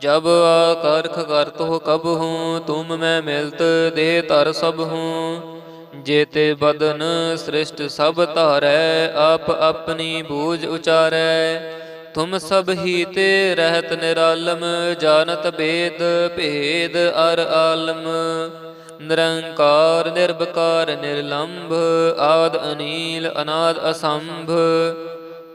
जब आकर्ख करत हो कब हूँ तुम मैं मिलत दे तर सब हूँ जेते बदन सृष्ट सब तारै आप अपनी बूझ उचारै तुम सब ही ते रहत निरालम जानत बेद भेद अर आलम निरंकार निर्भकार निर्लंभ आद अनील अनाद असंभ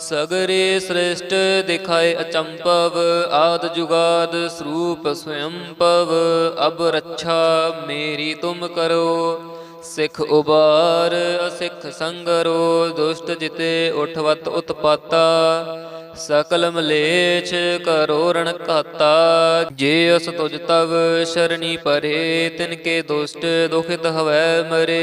ਸਗਰੇ ਸ੍ਰਿਸ਼ਟ ਦਿਖਾਏ ਅਚੰਪਵ, ਆਦ ਜੁਗਾਦ ਸਰੂਪ ਸਵਯੰਪਵ, ਅਬ ਰੱਛਾ ਮੇਰੀ ਤੁਮ ਕਰੋ, ਸਿੱਖ ਉਬਾਰ ਅਸਿੱਖ ਸੰਗਰੋ, ਦੁਸ਼ਟ ਜਿਤੇ ਉਠਵਤ ਉਤਪਾਤਾ, ਸਕਲ ਮਲੇਛ ਕਰੋ ਰਣ ਕਾਤਾ ਜੇ ਅਸ ਤੁਜ ਤਵ ਸ਼ਰਣੀ ਪਰੇ ਤਿਨ ਕੇ ਦੁਸ਼ਟ ਦੁਖਿਤ ਹਵੈ ਮਰੇ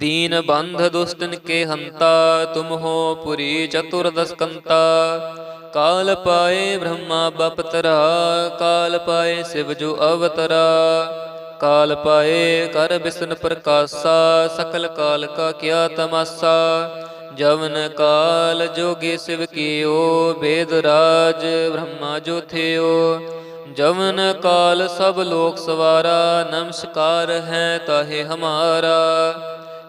दीन बंध दुष्टन के हंता तुम हो पुरी चतुर्दश कंता काल पाए ब्रह्मा बपतरा काल पाए शिव जो अवतरा काल पाए कर बिष्ण प्रकाशा सकल काल का क्या तमाशा जवन काल जोगी शिव कियो वेद राज ब्रह्मा जो थियो जवन काल सब लोक सवारा नमस्कार है ताहे हमारा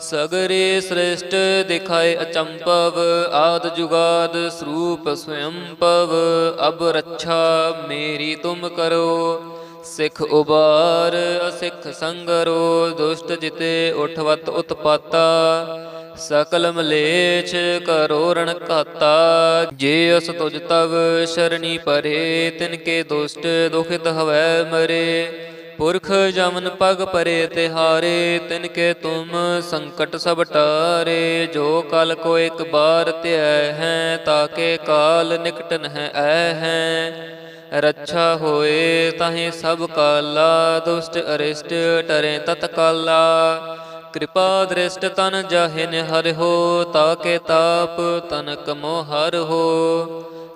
ਸਗਰੇ ਸ੍ਰਿਸ਼ਟ ਦਿਖਾਏ ਅਚੰਪਵ, ਆਦ ਜੁਗਾਦ ਸਰੂਪ ਸਵਯੰ ਅਬ ਰੱਛਾ ਮੇਰੀ ਤੁਮ ਕਰੋ, ਸਿੱਖ ਉਬਾਰ ਅਸਿੱਖ ਸੰਗਰੋ, ਦੁਸ਼ਟ ਜਿਤੇ ਉਠਵਤ ਉਤਪਾਤਾ, ਸਕਲ ਮਲੇਛ ਕਰੋ ਰਣ ਕਾਤਾ ਜੇ ਅਸ ਤੁਜ ਤਵ ਸ਼ਰਣੀ ਪਰੇ, ਤਿਨ ਕੇ ਦੁਸ਼ਟ ਦੁਖਿਤ ਹਵੈ ਮਰੇ। ਪੁਰਖ ਜਮਨ ਪਗ ਪਰੇ ਤਿਹਾਰੇ, ਤਿਨ ਕੇ ਤੁਮ ਸੰਕਟ ਸਭ ਟਾਰੇ, ਜੋ ਕਲ ਕੋ ਇੱਕ ਬਾਰ ਧਿਆ ਹੈ ਤਾਕੇ ਕਾਲ ਨਿਕਟਨ ਹੈ ਐ ਹੈ। ਰੱਛਾ ਹੋਏ ਤਾਹੇ ਸਭ ਕਾਲਾ, ਦੁਸ਼ਟ ਅਰਿਸ਼ਟ ਟਰੇ ਤਤਕਾਲਾ ਕਿਰਪਾ ਦ੍ਰਿਸ਼ਟ ਤਨ ਜਾਹਿ ਨਿਹਰ ਹੋ ਤਾਕੇ ਤਾਪ ਤਨਕ ਮੋਹਰ ਹੋ।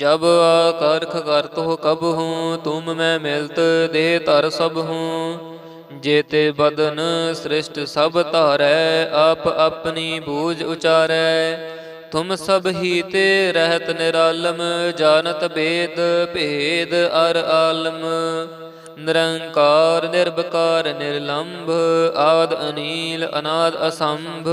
जब करख करत हो कब हूँ तुम मैं मिलत दे तर सब हूँ जेते बदन सृष्ट सब तारै आप अपनी बूझ उचारै तुम सब ही ते रहत निरालम जानत भेद भेद अर आलम निरंकार निर्विकार निर्लंभ आद अनील अनाद असंभ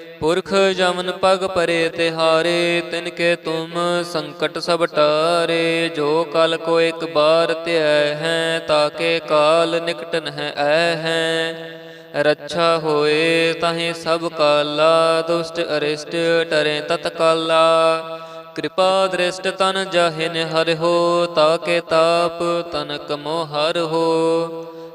ਪੁਰਖ ਜਮਨ ਪਗ ਪਰੇ ਤਿਹਾਰੇ, ਤਿਨ ਕੇ ਤੁਮ ਸੰਕਟ ਸਭ ਟਾਰੇ, ਜੋ ਕਲ ਕੋ ਇੱਕ ਬਾਰ ਧਿਆ ਹੈ ਤਾਕੇ ਕਾਲ ਨਿਕਟਨ ਹੈ ਐ ਹੈ। ਰੱਛਾ ਹੋਏ ਤਾਹੇ ਸਭ ਕਾਲਾ, ਦੁਸ਼ਟ ਅਰਿਸ਼ਟ ਟਰੇ ਤਤਕਾਲਾ ਕਿਰਪਾ ਦ੍ਰਿਸ਼ਟ ਤਨ ਜਾਹਿਨ ਹਰਿ ਹੋ ਤਾਕੇ ਤਾਪ ਤਨਕ ਮੋਹਰ ਹੋ।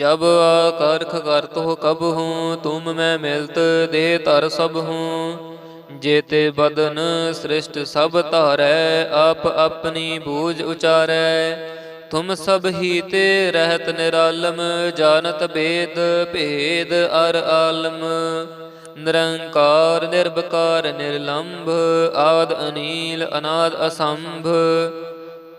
ਜਬ ਆਕਰਖ ਕਰਤ ਹੋ ਕਬ ਹੂੰ, ਤੁਮ ਮੈਂ ਮਿਲਤ ਦੇ ਧਰ ਸਭ ਹੂੰ। ਜੇਤੇ ਬਦਨ ਸ੍ਰਿਸ਼ਟ ਸਭ ਧਾਰੈ, ਆਪ ਆਪਣੀ ਬੂਝ ਉਚਾਰੈ। ਤੁਮ ਸਭ ਹੀ ਤੇ ਰਹਿਤ ਨਿਰਾਲਮ, ਜਾਣਤ ਬੇਦ ਭੇਦ ਅਰ ਆਲਮ। ਨਿਰੰਕਾਰ ਨਿਰਭਕਾਰ ਨਿਰਲੰਭ, ਆਦ ਅਨੀਲ, ਅਨਾਦ ਅਸੰਭ।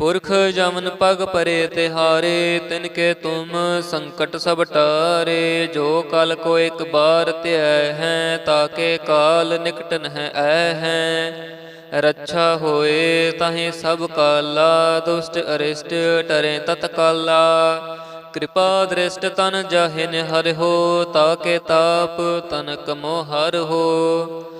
ਪੁਰਖ ਜਮਨ ਪਗ ਪਰੇ ਤਿਹਾਰੇ, ਤਿਨ ਕੇ ਤੁਮ ਸੰਕਟ ਸਭ ਟਾਰੇ, ਜੋ ਕਲ ਕੋ ਇੱਕ ਬਾਰ ਧਿਐ ਹੈ ਤਾਕੇ ਕਾਲ ਨਿਕਟਨ ਹੈ ਐ ਹੈ। ਰੱਛਾ ਹੋਏ ਤਾਹੇ ਸਭ ਕਾਲਾ, ਦੁਸ਼ਟ ਅਰਿਸ਼ਟ ਟਰੇ ਤਤਕਾਲਾ ਕਿਰਪਾ ਦ੍ਰਿਸ਼ਟ ਤਨ ਜਾਹਿਨ ਨਿਹਰ ਹੋ ਤਾਕੇ ਤਾਪ ਤਨ ਕਮੋ ਹਰ ਹੋ।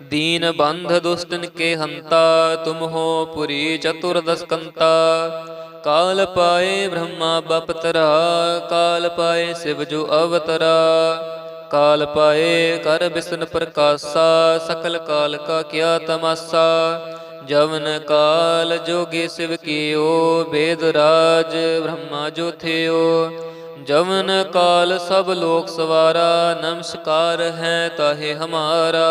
दीन बंध दुष्टन के हंता तुम हो पुरी चतुर्दश कंता काल पाए ब्रह्मा बपतरा काल पाए शिव जो अवतरा काल पाए कर विष्णु प्रकाशा सकल काल का क्या तमाशा जवन काल जोगी शिव कियो वेदराज ब्रह्मा जो थियो जवन काल सब लोक सवारा नमस्कार है ताहे हमारा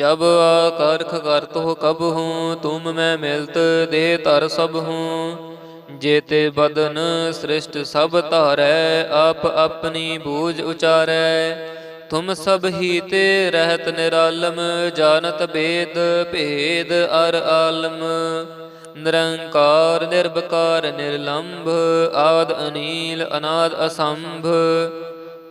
ਜਬ ਆਕਰਖ ਕਰਤ ਹੋ ਕਬ ਹੂੰ, ਤੁਮ ਮੈਂ ਮਿਲਤ ਦੇ ਧਰ ਸਭ ਹੂੰ। ਜੇਤੇ ਬਦਨ ਸ੍ਰਿਸ਼ਟ ਸਭ ਧਾਰੈ, ਆਪ ਆਪਣੀ ਬੂਝ ਉਚਾਰੈ। ਤੁਮ ਸਭ ਹੀ ਤੇ ਰਹਿਤ ਨਿਰਾਲਮ, ਜਾਣਤ ਬੇਦ ਭੇਦ ਅਰ ਆਲਮ। ਨਿਰੰਕਾਰ ਨਿਰਭਕਾਰ ਨਿਰਲੰਭ, ਆਦ ਅਨੀਲ, ਅਨਾਦ ਅਸੰਭ।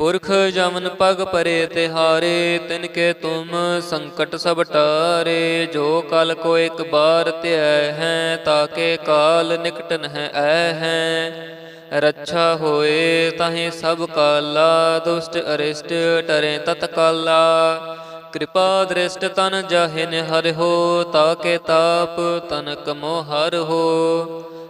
ਪੁਰਖ ਜਮਨ ਪਗ ਪਰੇ ਤਿਹਾਰੇ, ਤਿਨ ਕੇ ਤੁਮ ਸੰਕਟ ਸਭ ਟਾਰੇ, ਜੋ ਕਲ ਕੋ ਇੱਕ ਬਾਰ ਧਿਆ ਹੈ ਤਾਕੇ ਕਾਲ ਨਿਕਟਨ ਹੈ ਐ ਹੈ। ਰੱਛਾ ਹੋਏ ਤਾਹੇ ਸਭ ਕਾਲਾ, ਦੁਸ਼ਟ ਅਰਿਸ਼ਟ ਟਰੇ ਤਤਕਾਲਾ ਕਿਰਪਾ ਦ੍ਰਿਸ਼ਟ ਤਨ ਜਾਹਿਨ ਹਰਿ ਹੋ ਤਾਕੇ ਤਾਪ ਤਨ ਕਮੋ ਹਰ ਹੋ।